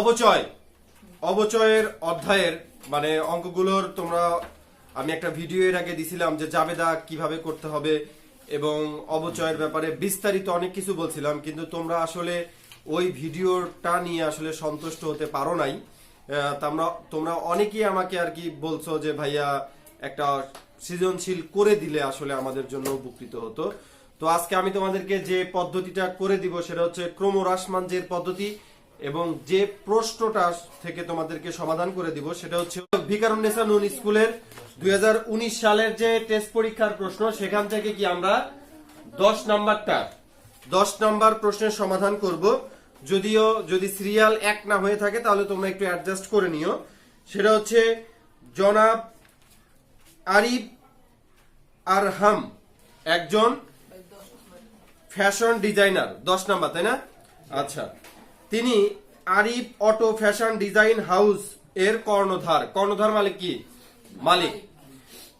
অবচয়। অবচয়ের অধ্যায়ের মানে অঙ্কগুলোর তোমরা, আমি একটা ভিডিও এর আগে দিছিলাম যে জাবেদা কীভাবে করতে হবে এবং অবচয়ের ব্যাপারে বিস্তারিত অনেক কিছু বলছিলাম, কিন্তু তোমরা আসলে ওই ভিডিওটা নিয়ে আসলে সন্তুষ্ট হতে পারো নাই। তোমরা তোমরা অনেকেই আমাকে আর কি বলছো যে ভাইয়া একটা সৃজনশীল করে দিলে আসলে আমাদের জন্য উপকৃত হতো। তো আজকে আমি তোমাদেরকে যে পদ্ধতিটা করে দিব সেটা হচ্ছে ক্রমহ্রাসমানজের পদ্ধতি। এবং যে প্রশ্নটা থেকে তোমাদেরকে সমাধান করে দিব, সেটা হচ্ছে ভিকারুন্নেসা নুন স্কুলের দু হাজার উনিশ সালের যে টেস্ট পরীক্ষার প্রশ্ন, সেখান থেকে কি আমরা দশ নাম্বারটা, দশ নাম্বার প্রশ্নের সমাধান করব। যদিও, যদি সিরিয়াল এক না হয়ে থাকে, তাহলে তোমরা একটু অ্যাডজাস্ট করে নিও। সেটা হচ্ছে জনাব আরিফ আরহাম, একজন ফ্যাশন ডিজাইনার দশ নাম্বার, তাই না? আচ্ছা। তিনি Arif auto fashion design house এর কর্ণধার। কর্ণধার মালিক কি? মালিক।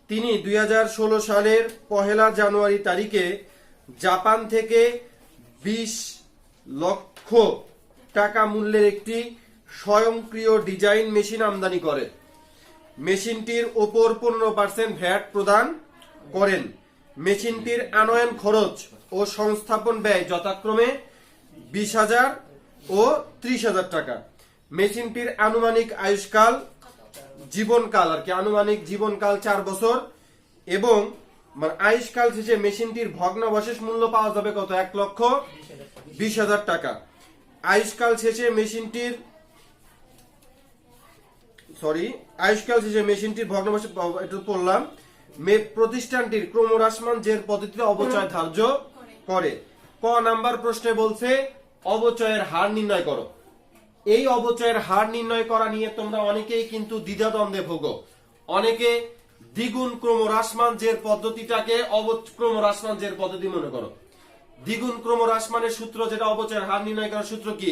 তিনি দু হাজার ষোলো সালের পহেলা জানুয়ারি তারিখে জাপান থেকে বিশ লক্ষ টাকা মূল্যের একটি স্বয়ংক্রিয় ডিজাইন মেশিন আমদানি করে মেশিনটির ওপর পনেরো পার্সেন্ট ভ্যাট প্রদান করেন। মেশিনটির আনয়ন খরচ ও সংস্থাপন ব্যয় যথাক্রমে বিশ হাজার ও ত্রিশ হাজার টাকা। মেশিনটির আনুমানিক আয়ুষ্কাল জীবনকাল আর কি আনুমানিক জীবনকাল চার বছর এবং মানে আয়ুষ্কাল শেষে মেশিনটির ভগ্নাবশেষ মূল্য পাওয়া যাবে কত? এক লক্ষ বিশ হাজার টাকা। আয়ুষ্কাল শেষে মেশিনটির সরি আয়ুষ্কাল শেষে মেশিনটির ভগ্নাবশেষ একটু পড়লাম। মে প্রতিষ্ঠানটির ক্রমহ্রাসমান জের পদ্ধতিতে অবচয় ধার্য করে। ক নাম্বার প্রশ্নে বলছে অবচয়ের হার নির্ণয় করো। এই অবচয়ের হার নির্ণয় করা নিয়ে তোমরা অনেকেই কিন্তু দ্বিধাদ্বন্দ্বে ভোগো। অনেকে দ্বিগুণ ক্রমহ্রাসমান জের পদ্ধতিটাকে অবক্রমহ্রাসমান জের পদ্ধতি মনে করো। দ্বিগুণ ক্রমহ্রাসমানের সূত্র যেটা অবচয়ের হার নির্ণয় করার সূত্র কি?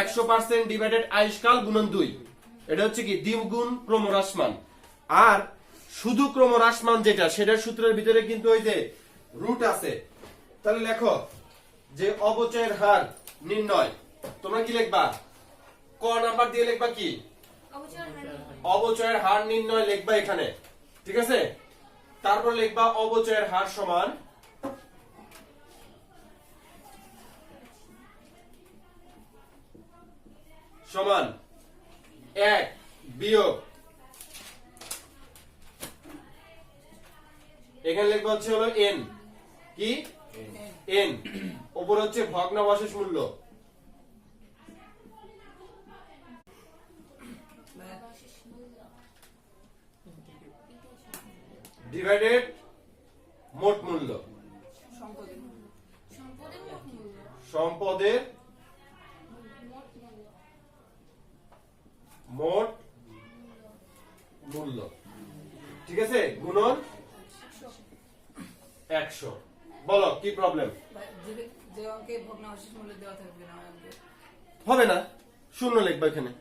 একশো পার্সেন্ট ডিভাইডেড আয়ুষ্কাল গুণন দুই। এটা হচ্ছে কি? দ্বিগুণ ক্রমহ্রাসমান। আর শুধু ক্রমহ্রাসমান যেটা, সেটার সূত্রের ভিতরে কিন্তু ওই যে রুট আছে। তাহলে লেখো যে অবচয়ের হার নির্ণয়। তোমরা কি লিখবা? ক নাম্বার দিয়ে লিখবা কি? অবচয়ের হার নির্ণয় লিখবা এখানে। ঠিক আছে? তারপর লিখবা অবচয়ের হার সমান সমান এক বিয়োগ। এখানে লিখবা হচ্ছে হলো এন কি? এন ওপর হচ্ছে ভগ্নাবশেষ মূল্য। ডিভাইডেড মোট মূল্য। সম্পদের মোট মূল্য। ঠিক আছে? গুণন একশো। বলো কি প্রবলেম যে- যে অঙ্কে ভগ্নাবশেষ মূল্য দেওয়া থাকবে না আমাদের। হবে না। শূন্য লিখবে এখানে।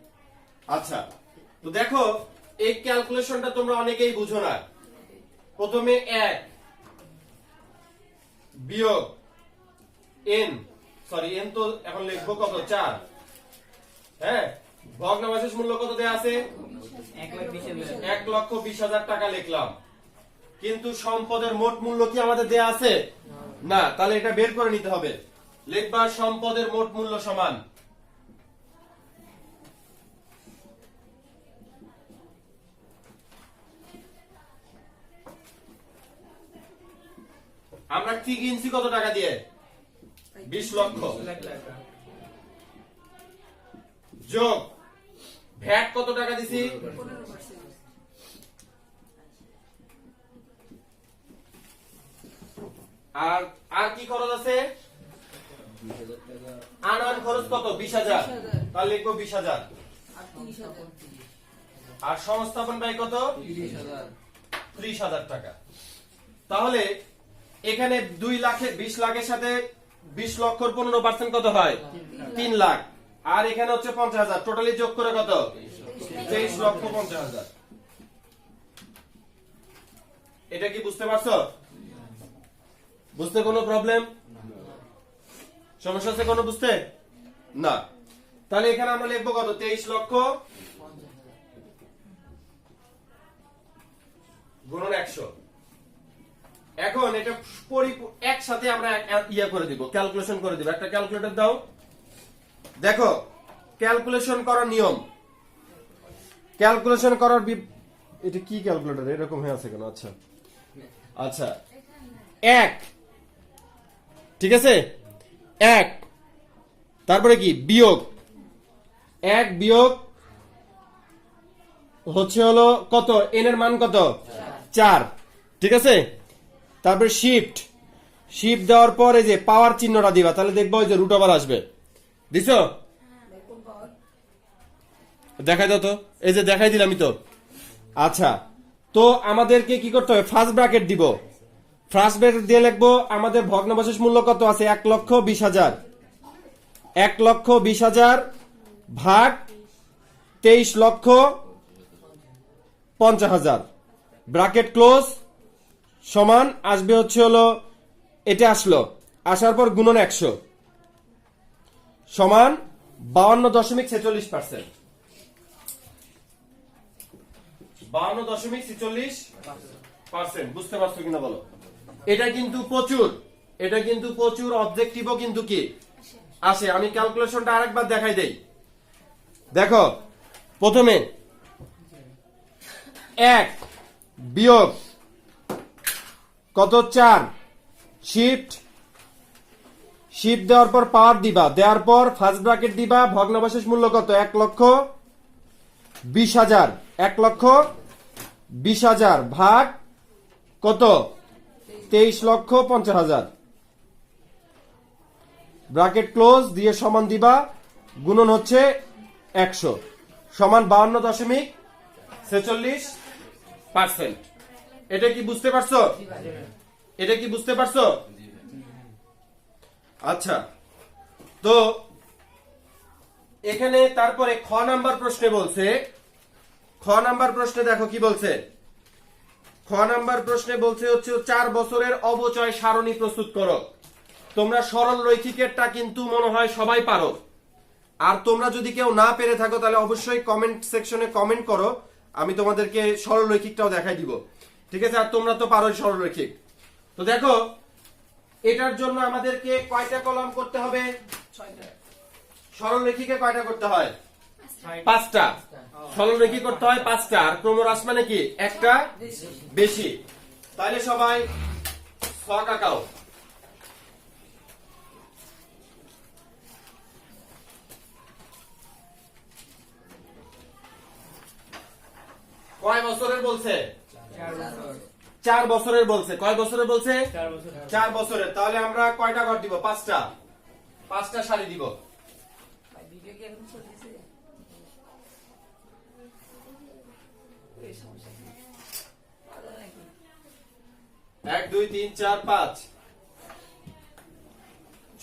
আচ্ছা তো দেখো এই ক্যালকুলেশনটা তোমরা অনেকেই বুঝো না। প্রথমে এক বিয়োগ এন সরি এন তো এখন লিখব কত? চার। হ্যাঁ? ভগ্নাবশেষ মূল্য কত দেয়া আছে? এক লক্ষ বিশ হাজার টাকা লিখলাম। কিন্তু সম্পদের মোট মূল্য কি আমাদের দেয়া আছে? না, তাহলে এটা বের করে নিতে হবে। লিখবা সম্পদের মোট মূল্য সমান। আমরা কি কিনছি, কত টাকা দিয়ে? বিশ লক্ষ। যোগ। ভ্যাট কত টাকা দিছি পনেরো পার্সেন্ট আর আর কি খরচ আছে? আনয়ন খরচ কত? বিশ হাজার। 20,000 তাহলে লিখব বিশ হাজার। আর সংস্থাপন ব্যয় কত? ত্রিশ হাজার টাকা। তাহলে এখানে দুই লাখে বিশ লাখের সাথে বিশ লক্ষর পনেরো পার্সেন্ট কত হয়? তিন লাখ। আর এখানে হচ্ছে পঞ্চাশ হাজার। টোটালি যোগ করে কত? তেইশ লক্ষ পঞ্চাশ হাজার। এটা কি বুঝতে পারছ? বুঝতে কোনো প্রবলেম সমস্যা আছে কোনো বুঝতে? না। তাহলে এখানে আমরা লিখব কত? তেইশ লক্ষ গুণন একশো। এখন এটা একসাথে আমরা ইয়ে করে দিব ক্যালকুলেশন করে দিব। একটা ক্যালকুলেটর দাও। দেখো ক্যালকুলেশন করার নিয়ম। ক্যালকুলেশন করার এটা কি ক্যালকুলেটর এরকম হয়ে আছে কেন? আচ্ছা। আচ্ছা। এক ঠিক আছে? এক। তারপরে কি? বিয়োগ। এক বিয়োগ হচ্ছে হলো কত? এন এর মান কত? চার। ঠিক আছে? তারপরে শিফট শিফট দেওয়ার পর এই যে পাওয়ার চিহ্নটা দিবা, তাহলে দেখব যে রুট ওভার আসবে। দিছো? দেখাই দাও তো। এই যে দেখাই দিলামই তো। আচ্ছা। তো আমাদেরকে কি করতে হবে? ফার্স্ট ব্র্যাকেট দিব। ফার্স্ট ব্র্যাকেট দিয়ে লিখব, আমাদের ভগ্নাবশেষ মূল্য কত আছে? এক লক্ষ বিশ হাজার। এক লক্ষ বিশ হাজার ভাগ তেইশ লক্ষ পঞ্চাশ হাজার। ব্র্যাকেট ক্লোজ, সমান, আসবে হচ্ছে হলো, এটা আসলো। আসার পর গুণন একশো। সমান বাউন্ন দশমিক ছেচল্লিশ পার্সেন্ট। বাউন্ন দশমিক ছেচল্লিশ পার্সেন্ট। বুঝতে পারছ কিনা বলো? এটা কিন্তু প্রচুর। এটা কিন্তু প্রচুর অবজেক্টিভও কিন্তু কি? আসে। আমি ক্যালকুলেশনটা আরেকবার দেখাই দেই। দেখো, প্রথমে এক বিয়োগ কত? চার। শিফট শিফট দেওয়ার পর পাওয়ার দিবা। দেওয়ার পর ফার্স্ট ব্র্যাকেট দিবা। ভগ্নাবশেষ মূল্য কত? এক লক্ষ বিশ হাজার। এক লক্ষ বিশ হাজার ভাগ কত? তেইশ লক্ষ পঞ্চাশ হাজার। ব্র্যাকেট ক্লোজ, দিয়ে সমান দিবা, গুণন হচ্ছে একশো। সমান বাউন্ন দশমিক ছেচল্লিশ পার্সেন্ট। এটা কি বুঝতে পারছ? এটা কি বুঝতে পারছ? আচ্ছা। তো এখানে তারপরে খ নাম্বার প্রশ্নে বলছে, খ নাম্বার প্রশ্নে দেখো কি বলছে। খ নাম্বার প্রশ্নে বলছে হচ্ছে চার বছরের অবচয় সারণী প্রস্তুত করো। তোমরা সরল রৈখিকেরটা কিন্তু মনে হয় সবাই পারো। আর তোমরা যদি কেউ না পেরে থাকো তাহলে অবশ্যই কমেন্ট সেকশনে কমেন্ট করো। আমি তোমাদেরকে সরল রৈখিকটাও দেখাই দিব। ঠিক আছে? আর তোমরা তো পারোই সরল রৈখিক। তো দেখো এটার জন্য আমাদেরকে কয়টা কলাম করতে হবে? সরল রেখিকে কয়টা করতে হয়? পাঁচটা। সরল রেখি করতে হয়? পাঁচটা। আর ক্রমরাস মানে কি? একটা, বেশি। তাহলে সবাই ছক কয় বছরের বলছে? চার বছরের বলছে। কয় বছরের বলছে? চার বছরের। তাহলে আমরা কয়টা ঘর দিব? পাঁচটা। পাঁচটা শাড়ি দিব ভাই ভিডিও কি এখন চলতেছে এই সমস্যা কি পাওয়া যায় নাকি এক দুই তিন চার পাঁচ।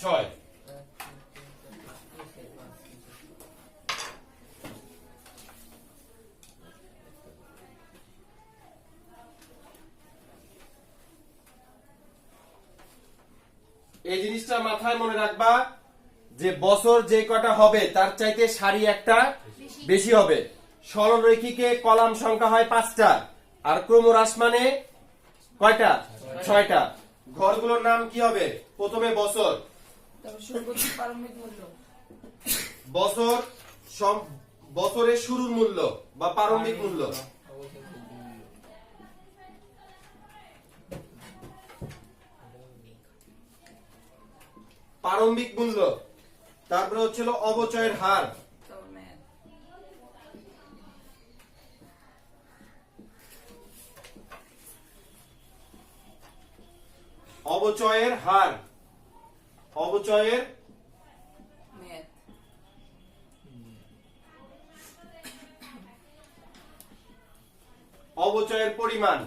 ছয়। এই জিনিসটা মাথায় মনে রাখবা যে বছর যে কটা হবে তার চাইতে সারি একটা বেশি হবে। সরল রেখিকে কলাম সংখ্যা হয় পাঁচটা। আর ক্রমরাস মানে কয়টা? ছয়টা। ঘরগুলোর নাম কি হবে? প্রথমে বছর। বছর বছরের শুরুর মূল্য বা প্রারম্ভিক মূল্য। প্রারম্ভিক মূল্য। তারপরে হচ্ছিল অবচয়ের হার। হার অবচয়ের অবচয়ের পরিমাণ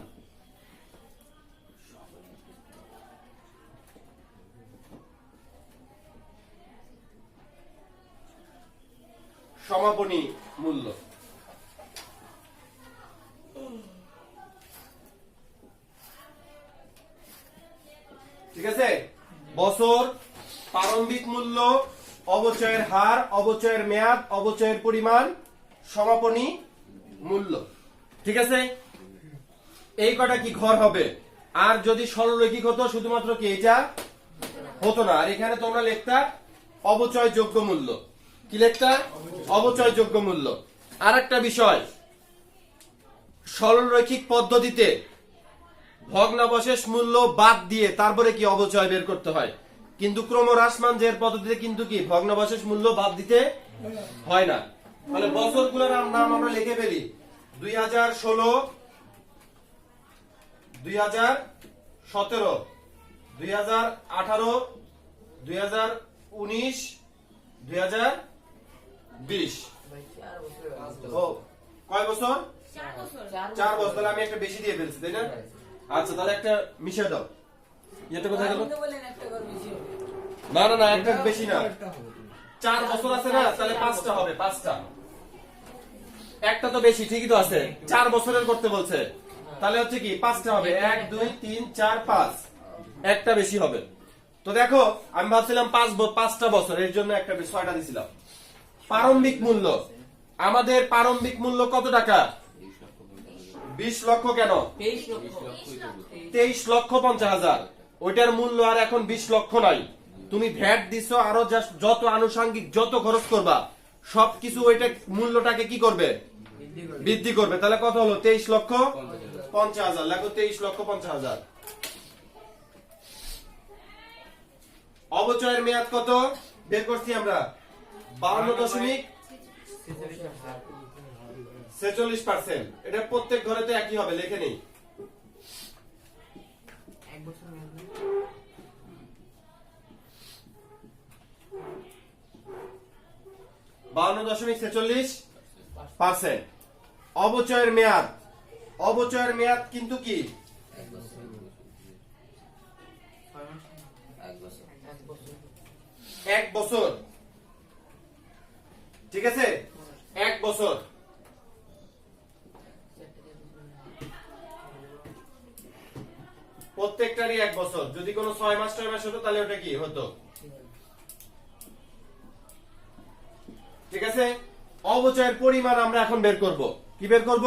অবচয়ের মেয়াদ, অবচয়ের পরিমাণ, সমাপনী মূল্য। ঠিক আছে? এই কটা কি ঘর হবে? আর যদি সরলরৈখিক হতো, শুধুমাত্র কি এটা? হতো না। আর এখানে তোমরা লিখতা অবচয় যোগ্য মূল্য। কি লিখতা? অবচয় যোগ্য মূল্য। আর একটা বিষয়। সরলরৈখিক পদ্ধতিতে ভগ্নাবশেষ মূল্য বাদ দিয়ে তারপরে কি অবচয় বের করতে হয়? কিন্তু ক্রমহ্রাসমান যে পদ্ধতিতে কিন্তু কি ভগ্নাবশেষ মূল্য বাদ দিতে হয় না। তাহলে বছরগুলোর নাম নাম আমরা লিখে ফেলি। দুই হাজার ষোলো দুই হাজার সতেরো দুই হাজার আঠারো দুই হাজার উনিশ দুই হাজার বিশ। ও কয় বছর? চার বছর। তাহলে আমি একটা বেশি দিয়ে ফেলছি তাই না? আচ্ছা তাহলে একটা মিশিয়ে দাও। কোথায় গেল? একটা ঘর বেশি হবে। না না না একটা বেশি না। চার বছর আছে না তাহলে পাঁচটা হবে পাঁচটা। একটা তো বেশি ঠিকই তো আছে। চার বছরের করতে বলছে। তাহলে হচ্ছে কি পাঁচটা হবে। এক দুই তিন চার পাঁচ। একটা বেশি হবে। তো দেখো আমি ভাবছিলাম পাঁচ পাঁচটা বছর এর জন্য একটা ছয়টা দিছিলাম। প্রারম্ভিক মূল্য। আমাদের প্রারম্ভিক মূল্য কত টাকা? বিশ লক্ষ কেন? তেইশ লক্ষ পঞ্চাশ হাজার। ওইটার মূল্য আর এখন বিশ লক্ষ নাই। তুমি ভ্যাট দিছো আরও যত আনুষঙ্গিক যত খরচ করবা সবকিছু ওইটা মূল্যটাকে কি করবে। বৃদ্ধি করবে। তাহলে কত হলো? তেইশ লক্ষ? পঞ্চাশ হাজার। লেখো তেইশ লক্ষ পঞ্চাশ হাজার। অবচয়ের মেয়াদ কত? বের করছি আমরা। বাউন্ন দশমিক ছেচল্লিশ পার্সেন্ট। এটা প্রত্যেক ঘরে তো একই হবে লেখে নেই। বাউন্ন দশমিক ছেচল্লিশ পার্সেন্ট। অবচয়ের মেয়াদ। অবচয়ের মেয়াদ কিন্তু কি? এক বছর। ঠিক আছে? এক বছর। প্রত্যেকটারই এক বছর। যদি কোনো ছয় মাস ছয় মাস হতো, তাহলে ওটা কি হতো? ঠিক আছে? অবচয়ের পরিমাণ আমরা এখন বের করব। কি বের করব?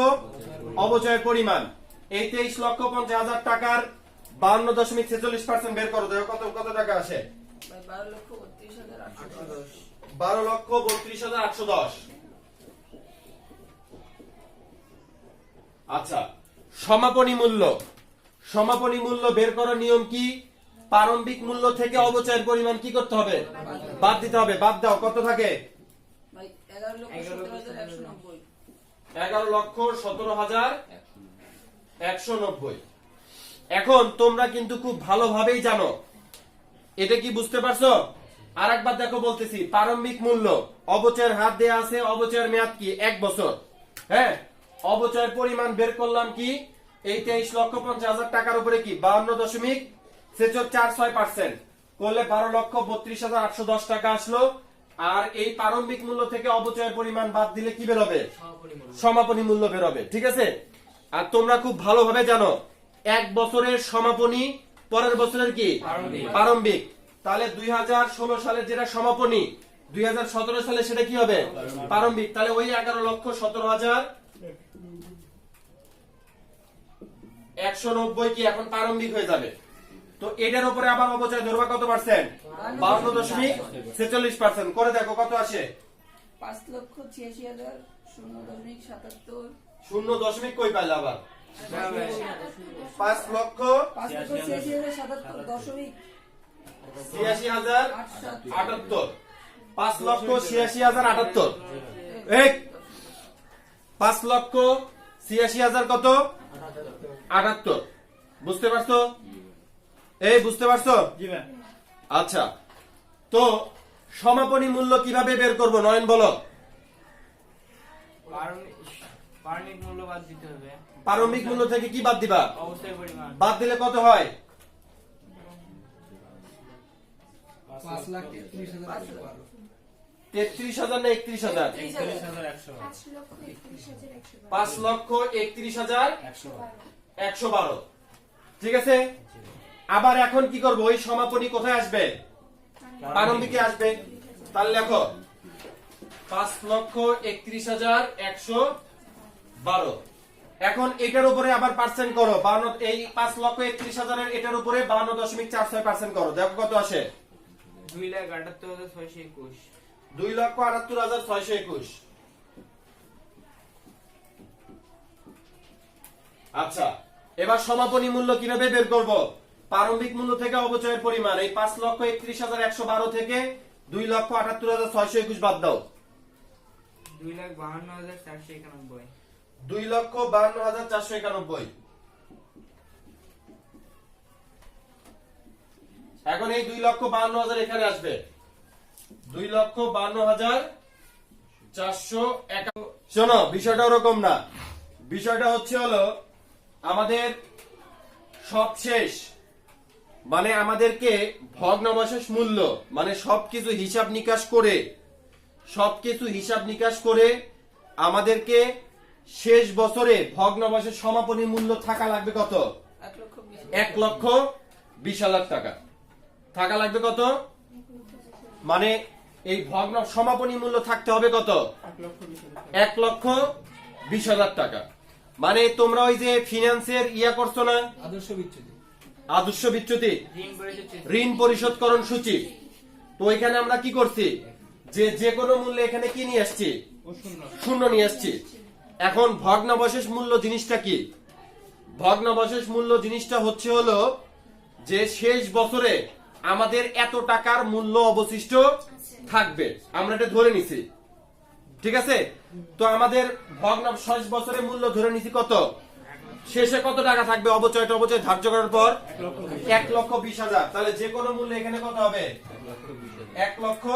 অবচয়ের পরিমাণ। এই তেইশ লক্ষ পঞ্চাশ হাজার টাকার বান্ন দশমিক ছেচল্লিশ পার্সেন্ট বের করো। দেখো কত কত টাকা আসে? বারো লক্ষ বত্রিশ হাজার আটশো দশ। আচ্ছা সমাপনী মূল্য। সমাপনী মূল্য বের করার নিয়ম কি? প্রারম্ভিক মূল্য থেকে অবচয়ের পরিমাণ কি করতে হবে? বাদ দিতে হবে। বাদ দাও কত থাকে? এখন তোমরা কিন্তু খুব ভালোভাবেই জানো। এটা কি বুঝতে পারছ? আর একবার দেখো বলতেছি, প্রারম্ভিক মূল্য। অবচয়ের হাত দেয়া আছে, অবচয়ের মেয়াদ কি? এক বছর। হ্যাঁ? অবচয়ের পরিমাণ বের করলাম কি? এই তেইশ লক্ষ পঞ্চাশ হাজার টাকার উপরে কি? বাউন্ন দশমিক ছেচর চার ছয় পার্সেন্ট। করলে বারো লক্ষ বত্রিশ হাজার আটশো দশ টাকা আসলো। আর এই প্রারম্ভিক মূল্য থেকে অবচয়ের পরিমাণ বাদ দিলে কি বেরোবে? সমাপনী মূল্য। বেরোবে ঠিক আছে? আর তোমরা খুব ভালোভাবে জানো এক বছরের সমাপনী পরের বছরের কি? প্রারম্ভিক। তাহলে দুই হাজার ষোলো সালের যেটা সমাপনী দুই হাজার সতেরো সালে সেটা কি হবে? প্রারম্ভিক। তাহলে ওই এগারো লক্ষ সতেরো হাজার একশো নব্বই কি এখন প্রারম্ভিক হয়ে যাবে? তো এটার উপরে আবার অবচয় ধরবা কত পার্সেন্ট বাউন্ন দশমিক ছেচল্লিশ পার্সেন্ট করে দেখো কত আসে? পাঁচ লক্ষ ছিয়াশি হাজার শূন্য দশমিক সাতাত্তর। শূন্য দশমিক কই পাইলে আবার? পাঁচ লক্ষ ছিয়াশি হাজার আটাত্তর। পাঁচ লক্ষ ছিয়াশি হাজার আটাত্তর। এক পাঁচ লক্ষ ছিয়াশি হাজার কত? আটাত্তর। বুঝতে পারছ? এই বুঝতে পারছ? আচ্ছা তো সমাপনী মূল্য কীভাবে বের করব নয়ন বলো? পারমিট মূল্য বাদ দিতে হবে। প্রারম্ভিক মূল্য থেকে কি বাদ দিবা? পরিমাণ। বাদ দিলে কত হয়? পাঁচ তেত্রিশ হাজার না একত্রিশ হাজার? পাঁচ লক্ষ একত্রিশ হাজার একশো বারো। ঠিক আছে? আবার এখন কি করব? ওই সমাপনী কোথায় আসবে? প্রারম্ভিকে আসবে। তাহলে লেখো পাঁচ লক্ষ একত্রিশ হাজার একশো বারো। এখন এটার উপরে আবার পার্সেন্ট করো। বান্ন এই পাঁচ লক্ষ একত্রিশ হাজারের এটার উপরে বান্ন দশমিক চার ছয় পার্সেন্ট করো। দেখো কত আসে। দুই লাখ আটাত্তর হাজার ছয়শো একুশ। দুই লক্ষ আটাত্তর হাজার ছয়শো একুশ। আচ্ছা এবার সমাপনী মূল্য কীভাবে বের করব? প্রারম্ভিক মূল্য থেকে অবচয়ের পরিমাণ এই পাঁচ লক্ষ একত্রিশ হাজার একশো বারো থেকে দুই লক্ষ আটাত্তর হাজার ছয়শো একুশ বাদ দাও। দুই লাখ বাহান্ন হাজার চারশো একানব্বই। দুই লক্ষ বান্ন হাজার চারশো একানব্বই। এখন এই দুই লক্ষ বান্ন হাজার এখানে আসবে। দুই লক্ষ বান্ন হাজার চারশো শোনো বিষয়টা ওরকম না। বিষয়টা হচ্ছে হলো আমাদের সব শেষ মানে আমাদেরকে ভগ্নাবশেষ মূল্য মানে সবকিছু হিসাব নিকাশ করে সবকিছু হিসাব নিকাশ করে আমাদেরকে শেষ বছরে ভগ্নাবশেষ সমাপনী মূল্য থাকা লাগবে কত? এক লক্ষ বিশ হাজার টাকা। থাকা লাগবে কত? মানে এই ভগ্ন সমাপনী মূল্য থাকতে হবে কত? এক লক্ষ বিশ হাজার টাকা। মানে তোমরা ওই যে ফিনান্সের ইয়া করছ না? আদর্শ বিচ্যুতি। আদর্শ বিচ্যুতি। ঋণ পরিশোধকরণ সূচি। তো এখানে আমরা কি করছি? যে যে কোনো মূল্যে এখানে কি নিয়ে আসছি? শূন্য। নিয়ে আসছি। এখন ভগ্নাবশেষ মূল্য জিনিসটা কি? ভগ্নাবশেষ মূল্য জিনিসটা হচ্ছে হলো যে শেষ বছরে আমাদের এত টাকার মূল্য অবশিষ্ট থাকবে। আমরা এটা ধরে নিছি। ঠিক আছে? তো আমাদের ভগ্ন শেষ বছরে মূল্য ধরে নিছি কত? শেষে কত টাকা থাকবে? অবচয় অবচয় ধার্য করার পর? এক লক্ষ বিশ হাজার। তাহলে যে কোনো মূল্য এখানে কত হবে? এক লক্ষ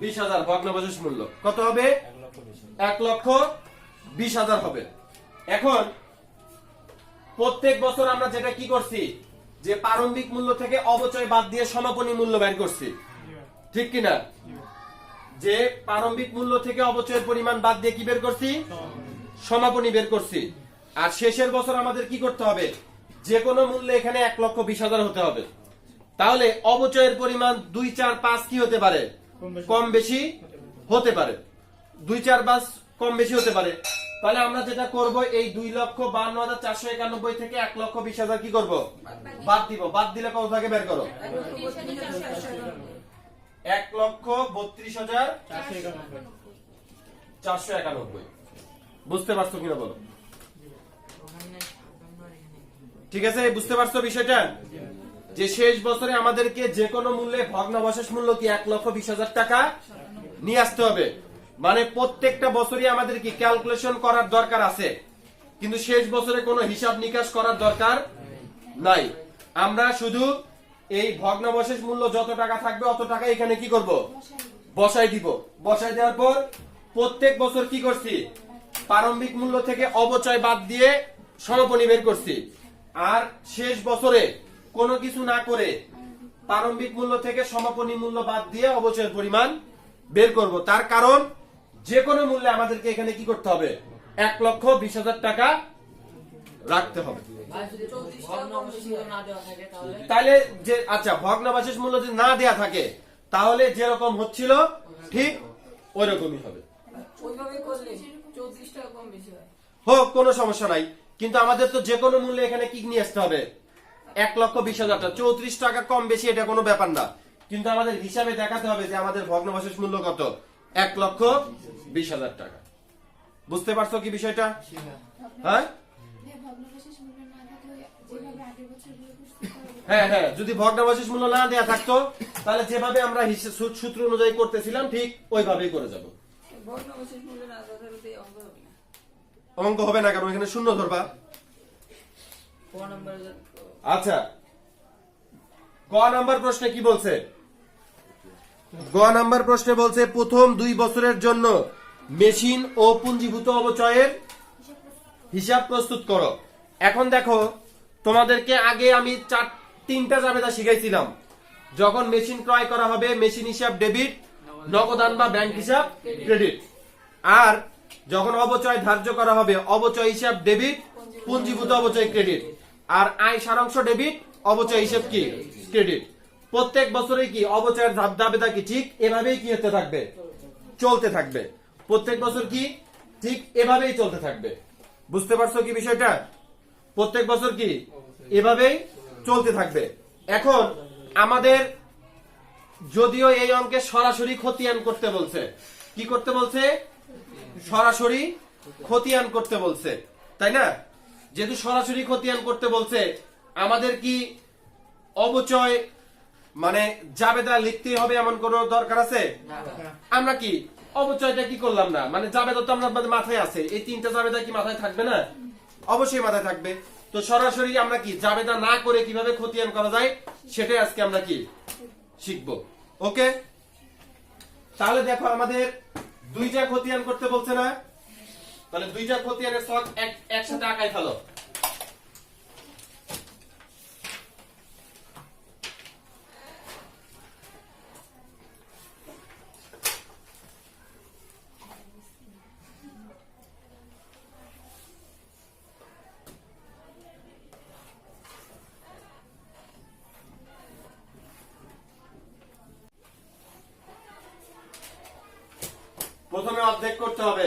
বিশ হাজার। ভগ্নাবশেষ মূল্য। কত হবে? এক লক্ষ বিশ হাজার হবে। এখন, প্রত্যেক বছর আমরা যেটা কি করছি? যে প্রারম্ভিক মূল্য থেকে অবচয় বাদ দিয়ে সমাপনী মূল্য বের করছি। ঠিক কিনা? যে প্রারম্ভিক মূল্য থেকে অবচয়ের পরিমাণ বাদ দিয়ে কি বের করছি? সমাপনী বের করছি। আর শেষের বছর আমাদের কি করতে হবে? যে কোনো মূল্যে এখানে এক লক্ষ বিশ হাজার হতে হবে। তাহলে অবচয়ের পরিমাণ দুই চার পাঁচ কি হতে পারে? কম বেশি। হতে পারে। দুই চার পাঁচ কম বেশি হতে পারে। তাহলে আমরা যেটা করব এই দুই লক্ষ বান্ন হাজার চারশো একানব্বই থেকে এক লক্ষ বিশ হাজার কি করব? বাদ দিব। বাদ দিলে কত থাকে বের করো? এক লক্ষ বত্রিশ হাজার চারশো একানব্বই। বুঝতে পারছ কিনা বলো ওখানে সাতান্ন আর এখানে ঠিক আছে, বুঝতে পারছ বিষয়টা? যে শেষ বছরে আমাদেরকে যে কোনো মূল্যে ভগ্নাবশেষ মূল্য কি এক লক্ষ বিশ হাজার টাকা? নিয়ে আসতে হবে। মানে প্রত্যেকটা বছরই আমাদের কি ক্যালকুলেশন করার দরকার আছে। কিন্তু শেষ বছরে কোনো হিসাব নিকাশ করার দরকার নাই। আমরা শুধু এই ভগ্নাবশেষ মূল্য যত টাকা থাকবে অত টাকা এখানে কি করব? বসাই দিব। বসাই দেওয়ার পর প্রত্যেক বছর কি করছি? প্রারম্ভিক মূল্য থেকে অবচয় বাদ দিয়ে সমাপনী বের করছি। আর শেষ বছরে কোনো কিছু না করে প্রারম্ভিক মূল্য থেকে সমাপনী মূল্য বাদ দিয়ে অবচয়ের পরিমাণ বের করব। তার কারণ যে কোনো মূল্যে আমাদেরকে এখানে কি করতে হবে? এক লক্ষ বিশ হাজার টাকা রাখতে হবে। তাহলে যে আচ্ছা ভগ্নাবশেষ মূল্য যদি না দেয়া থাকে তাহলে যেরকম হচ্ছিল ঠিক ওই রকমই হবে হোক কোনো সমস্যা নাই। কিন্তু আমাদের তো যে কোনো মূল্যে এখানে কি নিয়ে আসতে হবে। এক লক্ষ বিশ হাজার টাকা। চৌত্রিশ টাকা কম বেশি এটা কোনো ব্যাপার না। কিন্তু আমাদের হিসাবে দেখাতে হবে যে আমাদের ভগ্নাবশেষ মূল্য কত। এক লক্ষ বিশ হাজার টাকা। বুঝতে পারছ কি বিষয়টা? হ্যাঁ? হ্যাঁ, হ্যাঁ যদি ভগ্নাবশেষ মূল্য না দেয়া থাকতো তাহলে যেভাবে আমরা সূত্র অনুযায়ী করতেছিলাম ঠিক ওইভাবেই করে যাব। ভগ্নাবশেষ মূল্য না অঙ্ক হবে না, কারণ এখানে শূন্য ধরবা। আচ্ছা। গ নাম্বার প্রশ্নে কি বলছে? গ নাম্বার প্রশ্নে বলছে, প্রথম দুই বছরের জন্য মেশিন ও পুঞ্জীভূত অবচয়ের হিসাব প্রস্তুত করো। এখন দেখো, তোমাদেরকে আগে আমি চার, তিনটা জাবেদা শিখাইছিলাম। যখন মেশিন ক্রয় করা হবে, মেশিন হিসাব, ডেবিট, নগদান বা ব্যাংক হিসাব, ক্রেডিট। আর যখন অবচয় ধার্য করা হবে, অবচয় হিসাব ডেবিট, পুঞ্জীভূত অবচয় ক্রেডিট। আর আয় সারাংশ ডেবিট, অবচয় হিসাব কি? ক্রেডিট। প্রত্যেক বছরে কি অবচয়ের ধাপ- দাবেদা কি? ঠিক এভাবেই কি হতে থাকবে? চলতে থাকবে। প্রত্যেক বছর কি? ঠিক এভাবেই চলতে থাকবে। বুঝতে পারছ কি বিষয়টা? প্রত্যেক বছর কি? এভাবেই চলতে থাকবে। এখন আমাদের যদিও এই অঙ্কে সরাসরি খতিয়ান করতে বলছে। কি করতে বলছে? সরাসরি খতিয়ান করতে বলছে তাই না? যেহেতু সরাসরি খতিয়ান করতে বলছে আমাদের কি অবচয় মানে জাবেদা লিখতে হবে এমন কোন দরকার আছে? আমরা কি অবচয়টা কি করলাম না? মানে জাবেদা তো আমরা আমাদের মাথায় আছে। এই তিনটা জাবেদা কি মাথায় থাকবে না? অবশ্যই মাথায় থাকবে। তো সরাসরি আমরা কি জাবেদা না করে কীভাবে খতিয়ান করা যায় সেটাই আজকে আমরা কি শিখব? ওকে? তাহলে দেখো আমাদের দুইটা খতিয়ান করতে বলছে না? তাহলে দুইটা খতিয়ানের সব এক একসাথে আঁকাই ফেলো। প্রথমে অর্ধেক করতে হবে।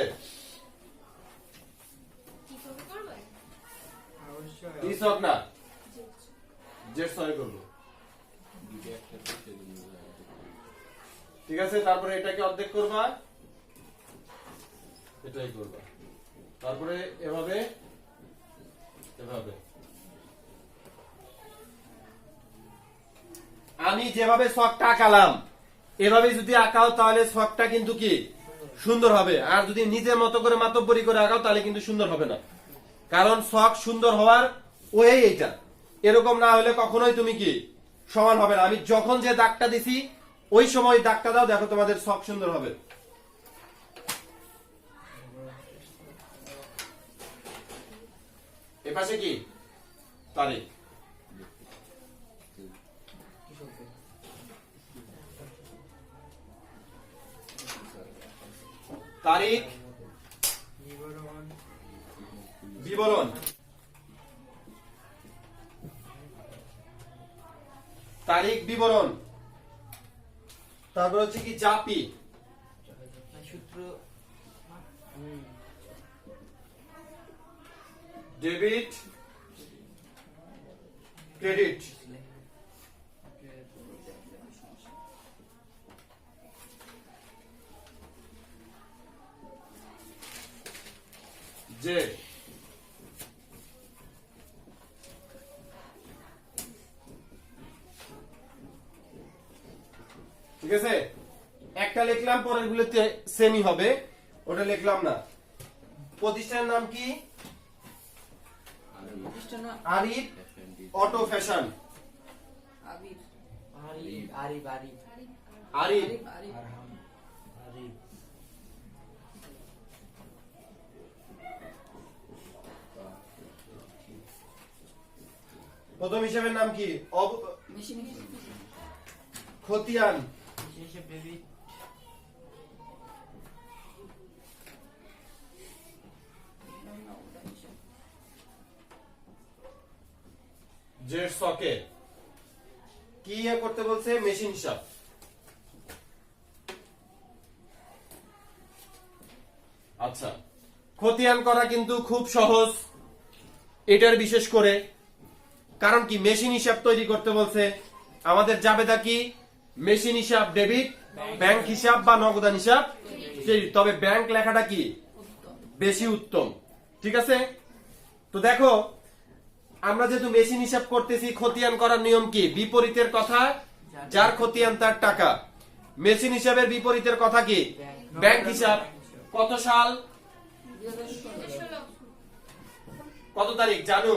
ঠিক আছে, তারপরে এটাকে অর্ধেক করবা। এটাই করবা। তারপরে এভাবে এভাবে। আমি যেভাবে শখটা আঁকালাম এভাবে যদি আঁকাও, তাহলে শখটা কিন্তু কি? সুন্দর হবে। আর যদি নিজের মতো করে মাতব্বরি করে আঁকাও তাহলে কিন্তু সুন্দর হবে না। কারণ শখ সুন্দর হওয়ার ওয়ে এইটা। এরকম না হলে কখনোই তুমি কি সমান হবে না। আমি যখন যে দাগটা দিছি, ওই সময় দাগটা দাও, দেখো তোমাদের শখ সুন্দর হবে। এপাশে কি? তারিখ। তারিখ? বিবরণ। তারিখ বিবরণ। তারপর হচ্ছে কি জাপি। সূত্র ডেবিট ক্রেডিট। যে ঠিক আছে? একটা লিখলাম পরের গুলোতে সেমই হবে। ওটা লিখলাম না। প্রতিষ্ঠানের নাম কি? প্রতিষ্ঠান আরিফ অটো ফ্যাশন। আরিফ আরিফ আরিফ। আরিফ। প্রথম হিসাবের নাম কি? খতিয়ান। সকেট কি ইয়ে করতে বলছে? মেশিন হিসাব আচ্ছা খতিয়ান করা কিন্তু খুব সহজ। এটার বিশেষ করে কারণ কি? মেশিন হিসাব তৈরি করতে বলছে। আমাদের জাবেদা কি? মেশিন হিসাব, ডেবিট, ব্যাংক হিসাব বা নগদান হিসাব। তবে ব্যাংক লেখাটা কি? বেশি উত্তম। ঠিক আছে? তো দেখো, আমরা যেহেতু মেশিন হিসাব করতেছি, খতিয়ান করার নিয়ম কি? বিপরীতের কথা, যার খতিয়ান তার টাকা। মেশিন হিসাবের বিপরীতের কথা কি? ব্যাংক হিসাব। কত সাল? কত তারিখ? জানো?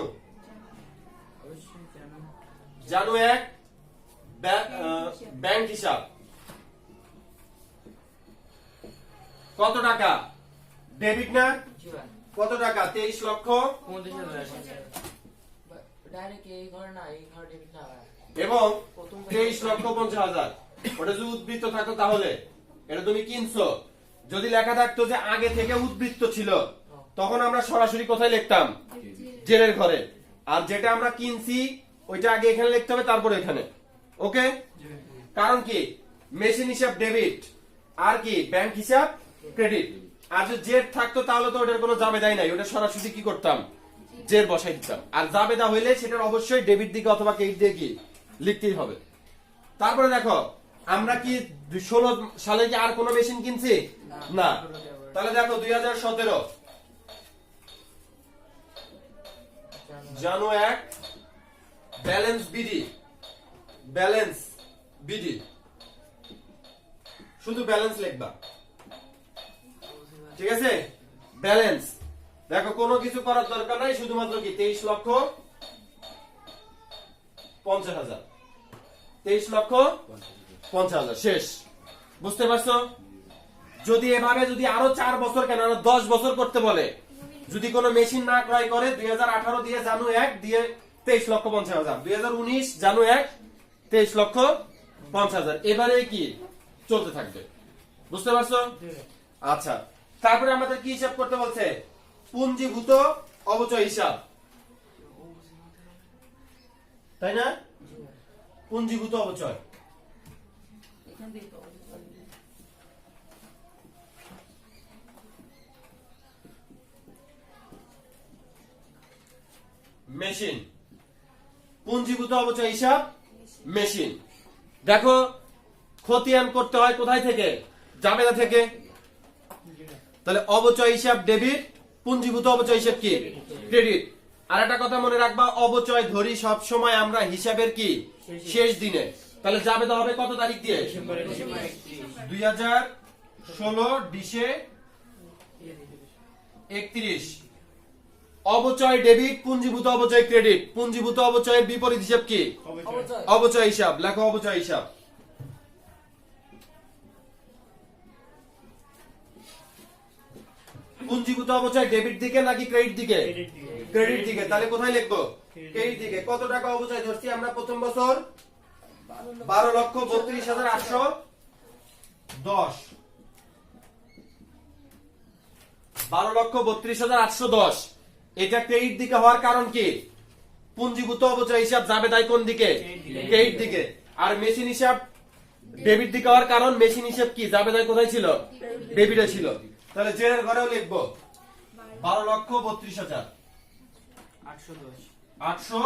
জানু এক ব্যাংক হিসাব। কত টাকা? ডেবিট না? কত টাকা? তেইশ লক্ষ। পঁচিশ হাজার ডাইরেক্ট এই ঘরে না এই ঘরে ডেবিট না। এবং তেইশ লক্ষ পঞ্চাশ হাজার। ওটা যদি উদ্বৃত্ত থাকতো তাহলে এটা তুমি কিনছো। যদি লেখা থাকতো যে আগে থেকে উদ্বৃত্ত ছিল তখন আমরা সরাসরি কোথায় লিখতাম? জেলের ঘরে। আর যেটা আমরা কিনছি ওইটা আগে এখানে লিখতে হবে, তারপরে এখানে। ওকে? কারণ কি? মেশিন হিসাব ডেবিট, আর কি? ব্যাংক হিসাব ক্রেডিট। আর যদি জেড থাকতো তাহলে তো ওটার কোনো জাবেদাই নাই, ওটা সরাসরি কি করতাম? জের বসাই দিতাম। আর জাবেদা হইলে সেটার অবশ্যই ডেবিট দিকে অথবা ক্রেডিট দিয়ে কি? লিখতেই হবে। তারপরে দেখো, আমরা কি ষোলো সালে কি আর কোনো মেশিন কিনছি? না। তাহলে দেখো, দুই হাজার সতেরো। জানো এক ব্যালেন্স বিডি ব্যালেন্স বিডি শুধু ব্যালেন্স লিখবা। ঠিক আছে? ব্যালেন্স। দেখো, কোনো কিছু করার দরকার নাই, শুধুমাত্র কি, তেইশ লক্ষ পঞ্চাশ হাজার। তেইশ লক্ষ পঞ্চাশ হাজার। শেষ। বুঝতে পারছ? যদি এভাবে, যদি আরও চার বছর কেন দশ বছর করতে বলে, যদি কোনো মেশিন না ক্রয় করে, দুই হাজার আঠারো দিয়ে জানু এক, দিয়ে তেইশ লক্ষ পঞ্চাশ হাজার। দুই হাজার জানু এক, তেইশ লক্ষ পঞ্চাশ হাজার। এবারে কি চলতে থাকবে? বুঝতে পারছ? আচ্ছা তারপরে আমাদের কি হিসাব করতে বলছে? পুঞ্জীভূত অবচয় হিসাব। তাই না? পুঞ্জীভূত অবচয়। মেশিন। পুঞ্জীভূত অবচয় হিসাব? মেশিন। দেখো, খতিয়ান করতে হয় কোথায় থেকে? জাবেদা থেকে। তাহলে অবচয় হিসাব ডেবিট পুঞ্জীভূত অবচয় হিসাব কি? ক্রেডিট। আর একটা কথা মনে রাখবা, অবচয় ধরি সব সময় আমরা হিসাবের কি? শেষ দিনে। তাহলে জাবেদা হবে কত তারিখ দিয়ে? দুই হাজার ষোলো ডিসে একত্রিশ। অবচয় ডেবিট পুঞ্জীভূত অবচয় ক্রেডিট। পুঞ্জীভূত অবচয়ের বিপরীত হিসাব কি? অবচয়। হিসাব লেখো অবচয় হিসাব। পুঞ্জীভূত অবচয় ডেবিট দিকে নাকি ক্রেডিট দিকে? ক্রেডিট দিকে। তাহলে কোথায় লিখব? ক্রেডিট দিকে। কত টাকা অবচয় ধরছি আমরা প্রথম বছর? বারো লক্ষ বত্রিশ হাজার আটশো দশ। বারো লক্ষ বত্রিশ হাজার আটশো দশ। এটা ক্রেডিট দিকে হওয়ার কারণ কি? পুঞ্জীভূত অবচয় হিসাব যাবে তাই কোন দিকে? ক্রেডিট দিকে। আর মেশিন হিসাব, ডেবিট দিকে হওয়ার কারণ, মেশিন হিসাব কি? যাবে তাই কোথায় ছিল? ডেবিটে ছিল। তাহলে জেনের ঘরেও লিখব, বারো লক্ষ বত্রিশ হাজার। আটশো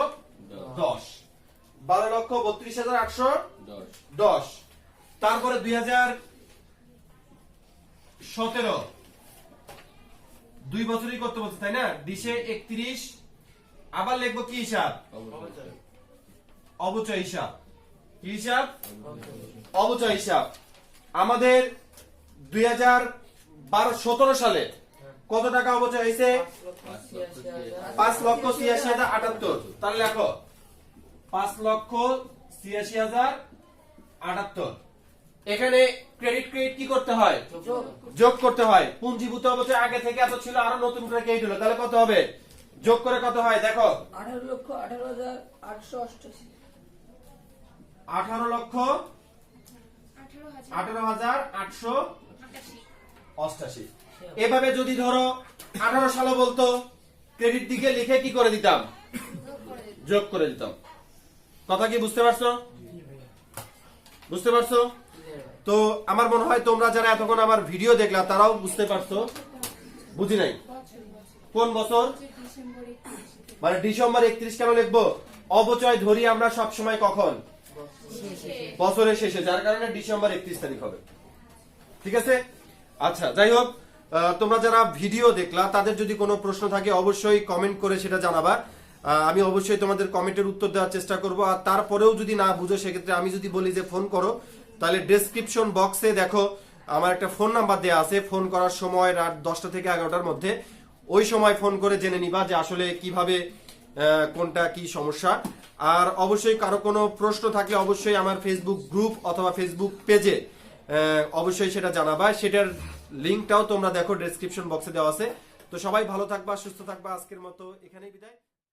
দশ। বারো লক্ষ বত্রিশ হাজার আটশো দশ। তারপরে দুই হাজার সতেরো। দুই বছরই করতে বলছে, তাই না? ডিসে একত্রিশ, আবার লিখব কি হিসাব? অবচয় হিসাব। কি হিসাব? অবচয় হিসাব। আমাদের দুই হাজার বারো, সতেরো সালে কত টাকা অবচয় হয়েছে? পাঁচ লক্ষ ছিয়াশি হাজার আটাত্তর। তাহলে লেখো। পাঁচ লক্ষ ছিয়াশি হাজার আটাত্তর। এখানে ক্রেডিট ক্রেডিট কি করতে হয়? যোগ। করতে হয়। পুঞ্জীভূত অবচয় আগে থেকে এত ছিল আরও নতুন করে ক্রেডিট হলো। তাহলে কত হবে? যোগ করে কত হয়? দেখো। আঠারো লক্ষ আঠারো হাজার আটশো অষ্টাশি আঠারো লক্ষ আঠারো হাজার আটশো অষ্টাশি এভাবে যদি ধরো আঠারো সালে বলতো ক্রেডিট দিকে লিখে কি করে দিতাম। যোগ করে দিতাম। কথা কি বুঝতে পারছ? বুঝতে পারছ? তো আমার মনে হয় তোমরা যারা এতক্ষণ আমার ভিডিও দেখলা, তারাও বুঝতে পারছ। বুঝি নাই? কোন বছর? মানে ডিসেম্বর একত্রিশ কেন লিখব? অবচয় ধরি আমরা সব সময় কখন? বছরের শেষে, যার কারণে ডিসেম্বর একত্রিশ তারিখ হবে। ঠিক আছে? আচ্ছা যাই হোক তোমরা যারা ভিডিও দেখলা, তাদের যদি কোনো প্রশ্ন থাকে, অবশ্যই কমেন্ট করে সেটা জানাবা। আমি অবশ্যই তোমাদের কমেন্টের উত্তর দেওয়ার চেষ্টা করব। আর তারপরেও যদি না বুঝো, সেক্ষেত্রে আমি যদি বলি যে ফোন করো তাহলে ডেসক্রিপশন বক্সে দেখো, আমার একটা ফোন নাম্বার দেওয়া আছে। ফোন করার সময় রাত দশটা থেকে এগারোটার মধ্যে। ওই সময় ফোন করে জেনে নিবা যে আসলে কীভাবে কোনটা কি সমস্যা। আর অবশ্যই কারও কোনো প্রশ্ন থাকলে অবশ্যই আমার ফেসবুক গ্রুপ অথবা ফেসবুক পেজে অবশ্যই সেটা জানাবা। সেটার লিঙ্কটাও তোমরা দেখো ডেসক্রিপশন বক্সে দেওয়া আছে। তো সবাই ভালো থাকবা, সুস্থ থাকবা। আজকের মতো এখানেই বিদায়।